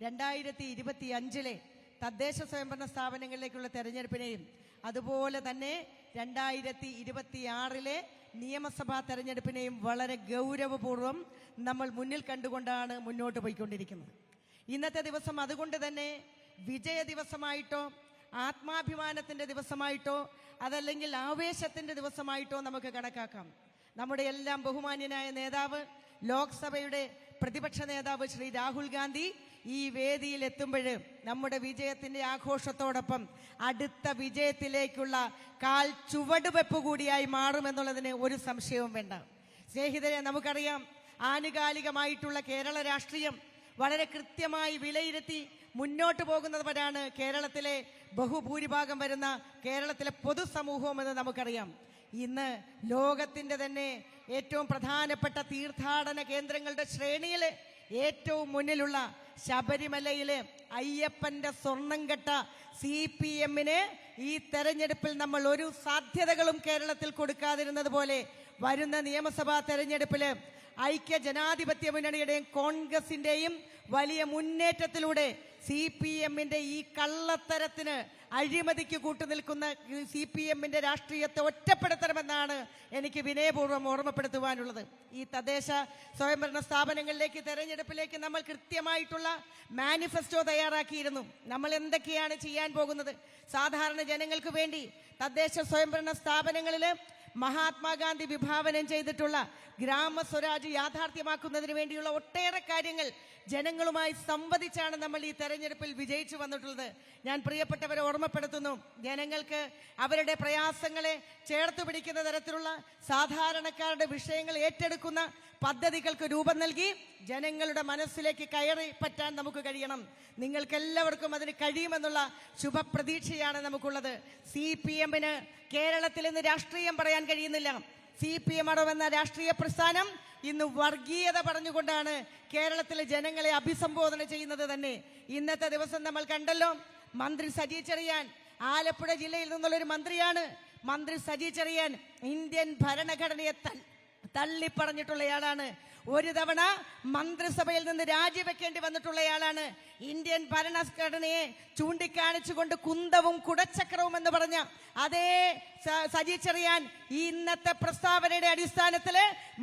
രണ്ടായിരത്തി ഇരുപത്തി അഞ്ചിലെ തദ്ദേശ സ്വയംഭരണ സ്ഥാപനങ്ങളിലേക്കുള്ള തെരഞ്ഞെടുപ്പിനെയും അതുപോലെ തന്നെ രണ്ടായിരത്തി ഇരുപത്തി ആറിലെ നിയമസഭാ തെരഞ്ഞെടുപ്പിനെയും വളരെ ഗൗരവപൂർവം നമ്മൾ മുന്നിൽ കണ്ടുകൊണ്ടാണ് മുന്നോട്ട് പോയിക്കൊണ്ടിരിക്കുന്നത്. ഇന്നത്തെ ദിവസം അതുകൊണ്ട് തന്നെ വിജയ ദിവസമായിട്ടോ ആത്മാഭിമാനത്തിന്റെ ദിവസമായിട്ടോ അതല്ലെങ്കിൽ ആവേശത്തിന്റെ ദിവസമായിട്ടോ നമുക്ക് കണക്കാക്കാം. നമ്മുടെ എല്ലാം ബഹുമാന്യനായ നേതാവ് ലോക്സഭയുടെ പ്രതിപക്ഷ നേതാവ് ശ്രീ രാഹുൽ ഗാന്ധി ഈ വേദിയിൽ എത്തുമ്പോൾ നമ്മുടെ വിജയത്തിന്റെ ആഘോഷത്തോടൊപ്പം അടുത്ത വിജയത്തിലേക്കുള്ള കാൽ ചുവടുവെപ്പ് കൂടിയായി മാറുമെന്നുള്ളതിന് ഒരു സംശയവും വേണ്ട. സ്നേഹിതരെ നമുക്കറിയാം ആനുകാലികമായിട്ടുള്ള കേരള രാഷ്ട്രീയം വളരെ കൃത്യമായി വിലയിരുത്തി മുന്നോട്ട് പോകുന്നവരാണ് കേരളത്തിലെ ബഹുഭൂരിഭാഗം വരുന്ന കേരളത്തിലെ പൊതുസമൂഹം എന്ന് നമുക്കറിയാം. ഇന്ന് ലോകത്തിന്റെ തന്നെ ഏറ്റവും പ്രധാനപ്പെട്ട തീർത്ഥാടന കേന്ദ്രങ്ങളുടെ ശ്രേണിയിൽ ഏറ്റവും മുന്നിലുള്ള ശബരിമലയിലെ അയ്യപ്പന്റെ സ്വർണം കെട്ട സി പി എമ്മിന് ഈ തെരഞ്ഞെടുപ്പിൽ നമ്മൾ ഒരു സാധ്യതകളും കേരളത്തിൽ കൊടുക്കാതിരുന്നത് പോലെ വരുന്ന നിയമസഭാ തെരഞ്ഞെടുപ്പിൽ ഐക്യ ജനാധിപത്യ മുന്നണിയുടെയും കോൺഗ്രസിന്റെയും വലിയ മുന്നേറ്റത്തിലൂടെ സി പി എമ്മിന്റെ ഈ കള്ളത്തരത്തിന് അഴിമതിക്ക് കൂട്ടുനിൽക്കുന്ന സി പി എമ്മിന്റെ രാഷ്ട്രീയത്തെ ഒറ്റപ്പെടുത്തണമെന്നാണ് എനിക്ക് വിനയപൂർവം ഓർമ്മപ്പെടുത്തുവാനുള്ളത്. ഈ തദ്ദേശ സ്വയംഭരണ സ്ഥാപനങ്ങളിലേക്ക് തെരഞ്ഞെടുപ്പിലേക്ക് നമ്മൾ കൃത്യമായിട്ടുള്ള മാനിഫെസ്റ്റോ തയ്യാറാക്കിയിരുന്നു. നമ്മൾ എന്തൊക്കെയാണ് ചെയ്യാൻ പോകുന്നത്? സാധാരണ ജനങ്ങൾക്ക് വേണ്ടി തദ്ദേശ സ്വയംഭരണ സ്ഥാപനങ്ങളിൽ മഹാത്മാഗാന്ധി വിഭാവനം ചെയ്തിട്ടുള്ള ഗ്രാമസ്വരാജ് യാഥാർത്ഥ്യമാക്കുന്നതിന് വേണ്ടിയുള്ള ഒട്ടേറെ കാര്യങ്ങൾ ജനങ്ങളുമായി സംവദിച്ചാണ് നമ്മൾ ഈ തെരഞ്ഞെടുപ്പിൽ വിജയിച്ചു വന്നിട്ടുള്ളത്. ഞാൻ പ്രിയപ്പെട്ടവരെ ഓർമ്മപ്പെടുത്തുന്നു ജനങ്ങൾക്ക് അവരുടെ പ്രയാസങ്ങളെ ചേർത്ത് പിടിക്കുന്ന തരത്തിലുള്ള സാധാരണക്കാരുടെ വിഷയങ്ങൾ ഏറ്റെടുക്കുന്ന പദ്ധതികൾക്ക് രൂപം നൽകി ജനങ്ങളുടെ മനസ്സിലേക്ക് കയറി പറ്റാൻ നമുക്ക് കഴിയണം. നിങ്ങൾക്കെല്ലാവർക്കും അതിന് കഴിയുമെന്നുള്ള ശുഭപ്രതീക്ഷയാണ് നമുക്കുള്ളത്. സി പി എമ്മിന് കേരളത്തിൽ ഇന്ന് രാഷ്ട്രീയം പറയാൻ കഴിയുന്നില്ല. സി പി എം അടവെന്ന രാഷ്ട്രീയ പ്രസ്ഥാനം ഇന്ന് വർഗീയത പറഞ്ഞുകൊണ്ടാണ് കേരളത്തിലെ ജനങ്ങളെ അഭിസംബോധന ചെയ്യുന്നത് തന്നെ. ഇന്നത്തെ ദിവസം നമ്മൾ കണ്ടല്ലോ മന്ത്രി സജി ചെറിയാൻ ആലപ്പുഴ ജില്ലയിൽ നിന്നുള്ള ഒരു മന്ത്രിയാണ്. മന്ത്രി സജി ചെറിയാൻ ഇന്ത്യൻ ഭരണഘടനയെ തള്ളിപ്പറഞ്ഞിട്ടുള്ളയാളാണ്. ഒരു തവണ മന്ത്രിസഭയിൽ നിന്ന് രാജിവെക്കേണ്ടി വന്നിട്ടുള്ളയാളാണ്. ഇന്ത്യൻ ഭരണഘടനയെ ചൂണ്ടിക്കാണിച്ചുകൊണ്ട് കുന്തവും കുടച്ചക്രവും എന്ന് പറഞ്ഞ അതേ സജി ചെറിയാൻ ഇന്നത്തെ പ്രസ്താവനയുടെ അടിസ്ഥാനത്തിൽ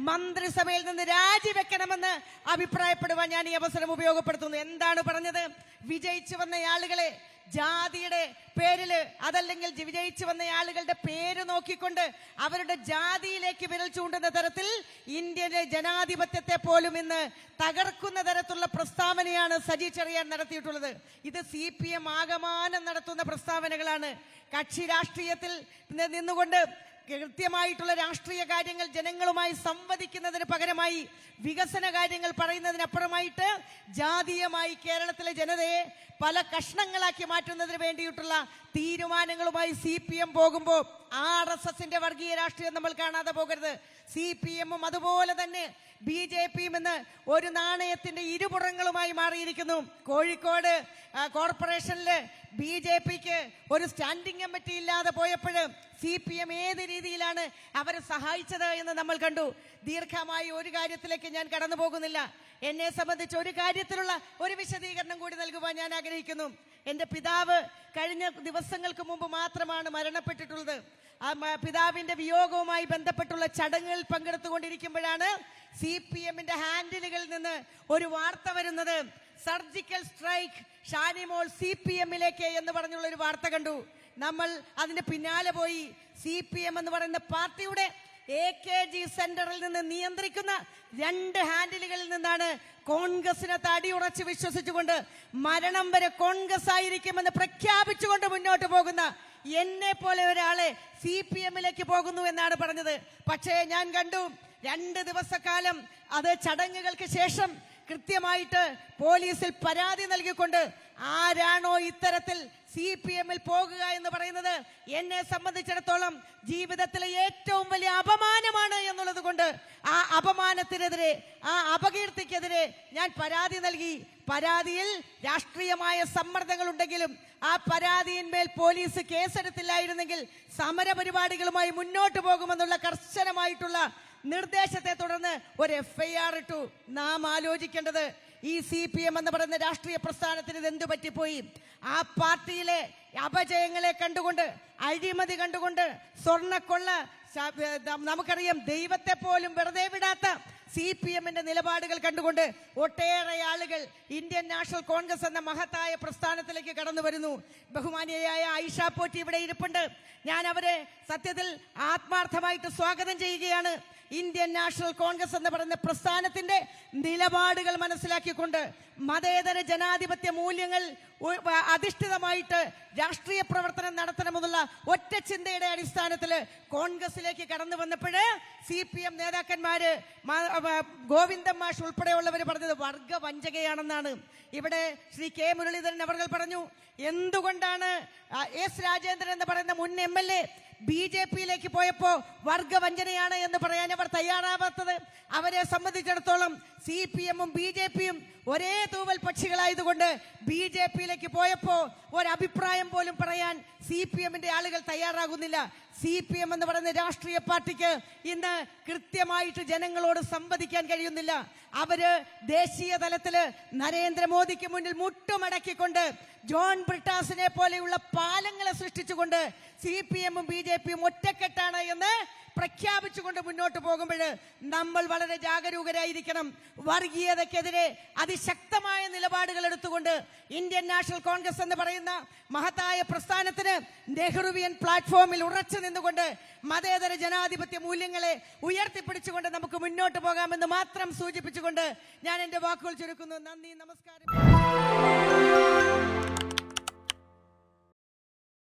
മന്ത്രിസഭയിൽ നിന്ന് രാജിവെക്കണമെന്ന് അഭിപ്രായപ്പെടുവാൻ ഞാൻ ഈ അവസരം ഉപയോഗപ്പെടുത്തുന്നു. എന്താണ് പറഞ്ഞത്? വിജയിച്ചു വന്ന ആളുകളെ ജാതിയുടെ പേരിൽ അതല്ലെങ്കിൽ വിജയിച്ചു വന്ന ആളുകളുടെ പേര് നോക്കിക്കൊണ്ട് അവരുടെ ജാതിയിലേക്ക് വിരൽ ചൂണ്ടുന്ന തരത്തിൽ ഇന്ത്യയിലെ ജനാധിപത്യത്തെ പോലും ഇന്ന് തകർക്കുന്ന തരത്തിലുള്ള പ്രസ്താവനയാണ് സജി ചെറിയാൻ നടത്തിയിട്ടുള്ളത്. ഇത് സി പി എം ആകമാനം നടത്തുന്ന പ്രസ്താവനകളാണ്. കക്ഷി രാഷ്ട്രീയത്തിൽ നിന്നുകൊണ്ട് കൃത്യമായിട്ടുള്ള രാഷ്ട്രീയ കാര്യങ്ങൾ ജനങ്ങളുമായി സംവദിക്കുന്നതിന് പകരമായി വികസന കാര്യങ്ങൾ പറയുന്നതിനപ്പുറമായിട്ട് ജാതീയമായി കേരളത്തിലെ ജനതയെ പല കഷ്ണങ്ങളാക്കി മാറ്റുന്നതിന് വേണ്ടിയിട്ടുള്ള തീരുമാനങ്ങളുമായി സി പി എം പോകുമ്പോൾ ആർ എസ് എസിന്റെ വർഗീയ രാഷ്ട്രീയം നമ്മൾ കാണാതെ പോകരുത്. സി പി എമ്മും അതുപോലെ തന്നെ ബി ജെ പിയും ഇന്ന് ഒരു നാണയത്തിന്റെ ഇരുപുറങ്ങളുമായി മാറിയിരിക്കുന്നു. കോഴിക്കോട് കോർപ്പറേഷനിൽ ബി ജെ പിക്ക് ഒരു സ്റ്റാൻഡിംഗ് കമ്മിറ്റി ഇല്ലാതെ പോയപ്പോൾ സി പി എം ഏത് രീതിയിലാണ് അവരെ സഹായിച്ചത് എന്ന് നമ്മൾ കണ്ടു. ദീർഘമായി ഒരു കാര്യത്തിലേക്ക് ഞാൻ കടന്നു പോകുന്നില്ല. എന്നെ സംബന്ധിച്ച് ഒരു കാര്യത്തിലുള്ള ഒരു വിശദീകരണം കൂടി നൽകുവാൻ ഞാൻ ആഗ്രഹിക്കുന്നു. എന്റെ പിതാവ് കഴിഞ്ഞ ദിവസങ്ങൾക്ക് മുമ്പ് മാത്രമാണ് മരണപ്പെട്ടിട്ടുള്ളത്. പിതാവിന്റെ വിയോഗവുമായി ബന്ധപ്പെട്ടുള്ള ചടങ്ങുകളിൽ പങ്കെടുത്തുകൊണ്ടിരിക്കുമ്പോഴാണ് സി പി എമ്മിന്റെ ഹാൻഡിലുകളിൽ നിന്ന് ഒരു വാർത്ത വരുന്നത്. Surgical strike Shanimol C P എമ്മിലേക്ക് എന്ന് പറഞ്ഞുള്ള ഒരു വാർത്ത കണ്ടു. നമ്മൾ അതിന്റെ പിന്നാലെ പോയി സി പി എം എന്ന് പറയുന്ന പാർട്ടിയുടെ എ കെ ജി സെന്ററിൽ നിന്ന് നിയന്ത്രിക്കുന്ന രണ്ട് ഹാൻഡിലുകളിൽ നിന്നാണ് കോൺഗ്രസിനെ തടിയുറച്ച് വിശ്വസിച്ചുകൊണ്ട് മരണം വരെ കോൺഗ്രസ് ആയിരിക്കുമെന്ന് പ്രഖ്യാപിച്ചുകൊണ്ട് മുന്നോട്ട് പോകുന്ന എന്നെ പോലെ ഒരാളെ സി പി എമ്മിലേക്ക് പോകുന്നു എന്നാണ് പറഞ്ഞത്. പക്ഷേ ഞാൻ കണ്ടു രണ്ട് ദിവസക്കാലം അത് ചടങ്ങുകൾക്ക് ശേഷം കൃത്യമായിട്ട് പോലീസിൽ പരാതി നൽകിക്കൊണ്ട് ആരാണോ ഇത്തരത്തിൽ സി പി എമ്മിൽ പോകുക എന്ന് പറയുന്നത്? എന്നെ സംബന്ധിച്ചിടത്തോളം ജീവിതത്തിലെ ഏറ്റവും വലിയ അപമാനമാണ് എന്നുള്ളത് കൊണ്ട് ആ അപമാനത്തിനെതിരെ ആ അപകീർത്തിക്കെതിരെ ഞാൻ പരാതി നൽകി. പരാതിയിൽ രാഷ്ട്രീയമായ സമ്മർദ്ദങ്ങൾ ഉണ്ടെങ്കിലും ആ പരാതിയിന്മേൽ പോലീസ് കേസെടുത്തില്ലായിരുന്നെങ്കിൽ സമരപരിപാടികളുമായി മുന്നോട്ട് പോകുമെന്നുള്ള കർശനമായിട്ടുള്ള നിർദ്ദേശത്തെ തുടർന്ന് ഒരു എഫ് ഐ ആർ ഇട്ടു. നാം ആലോചിക്കേണ്ടത് ഈ സി പി എം എന്ന് പറയുന്ന രാഷ്ട്രീയ പ്രസ്ഥാനത്തിന് ഇത് എന്തു പറ്റിപ്പോയി? ആ പാർട്ടിയിലെ അപജയങ്ങളെ കണ്ടുകൊണ്ട് അഴിമതി കണ്ടുകൊണ്ട് സ്വർണക്കൊള്ള നമുക്കറിയാം ദൈവത്തെ പോലും വെറുതെ വിടാത്ത സി പി എമ്മിന്റെ നിലപാടുകൾ കണ്ടുകൊണ്ട് ഒട്ടേറെ ആളുകൾ ഇന്ത്യൻ നാഷണൽ കോൺഗ്രസ് എന്ന മഹത്തായ പ്രസ്ഥാനത്തിലേക്ക് കടന്നു വരുന്നു. ബഹുമാനിയായ ഐഷ പോറ്റി ഇവിടെ ഇരിപ്പുണ്ട്. ഞാൻ അവരെ സത്യത്തിൽ ആത്മാർത്ഥമായിട്ട് സ്വാഗതം ചെയ്യുകയാണ്. ഇന്ത്യൻ നാഷണൽ കോൺഗ്രസ് എന്ന് പറയുന്ന പ്രസ്ഥാനത്തിന്റെ നിലപാടുകൾ മനസ്സിലാക്കിക്കൊണ്ട് മതേതര ജനാധിപത്യ മൂല്യങ്ങൾ അധിഷ്ഠിതമായിട്ട് രാഷ്ട്രീയ പ്രവർത്തനം നടത്തണമെന്നുള്ള ഒറ്റ ചിന്തയുടെ അടിസ്ഥാനത്തിൽ കോൺഗ്രസിലേക്ക് കടന്നു വന്നപ്പോഴ് സി പി എം നേതാക്കന്മാര് ഗോവിന്ദൻ മാഷ് ഉൾപ്പെടെയുള്ളവർ പറഞ്ഞത് വർഗ വഞ്ചകയാണെന്നാണ് ഇവിടെ ശ്രീ കെ മുരളീധരൻ അവർ പറഞ്ഞു എന്തുകൊണ്ടാണ് എസ് രാജേന്ദ്രൻ എന്ന് പറയുന്ന മുൻ M L A B J പിയിലേക്ക് പോയപ്പോ വർഗവഞ്ചനയാണ് എന്ന് പറയാൻ അവർ തയ്യാറാവാത്തത്. അവരെ സംബന്ധിച്ചിടത്തോളം സി പി എമ്മും ബി ജെ പിയും ഒരേ തൂവൽ പക്ഷികളായതുകൊണ്ട് ബി ജെ പിയിലേക്ക് പോയപ്പോ ഒരഭിപ്രായം പോലും പറയാൻ സി പി എമ്മിന്റെ ആളുകൾ തയ്യാറാകുന്നില്ല. സി പി എം എന്ന് പറയുന്ന രാഷ്ട്രീയ പാർട്ടിക്ക് ഇന്ന് കൃത്യമായിട്ട് ജനങ്ങളോട് സംവദിക്കാൻ കഴിയുന്നില്ല. അവർ ദേശീയ തലത്തിൽ നരേന്ദ്രമോദിക്ക് മുന്നിൽ മുട്ടുമടക്കിക്കൊണ്ട് ജോൺ ബ്രിട്ടാസിനെ പോലെയുള്ള പാലങ്ങളെ സൃഷ്ടിച്ചുകൊണ്ട് സി പി എമ്മും ബി ജെ പിയും ഒറ്റക്കെട്ടാണ് എന്ന് പ്രഖ്യാപിച്ചുകൊണ്ട് മുന്നോട്ട് പോകുമ്പോൾ നമ്മൾ വളരെ ജാഗരൂകരായിരിക്കണം. വർഗീയതയ്ക്കെതിരെ അതിശക്തമായ നിലപാടുകൾ എടുത്തുകൊണ്ട് ഇന്ത്യൻ നാഷണൽ കോൺഗ്രസ് എന്ന് പറയുന്ന മഹത്തായ പ്രസ്ഥാനത്തിന് നെഹ്റുവിയൻ പ്ലാറ്റ്ഫോമിൽ ഉറച്ചു നിന്നുകൊണ്ട് മതേതര ജനാധിപത്യ മൂല്യങ്ങളെ ഉയർത്തിപ്പിടിച്ചുകൊണ്ട് നമുക്ക് മുന്നോട്ട് പോകാമെന്ന് മാത്രം സൂചിപ്പിച്ചുകൊണ്ട് ഞാൻ എന്റെ വാക്കുകൾ ചുരുക്കുന്നു. നന്ദി നമസ്കാരം.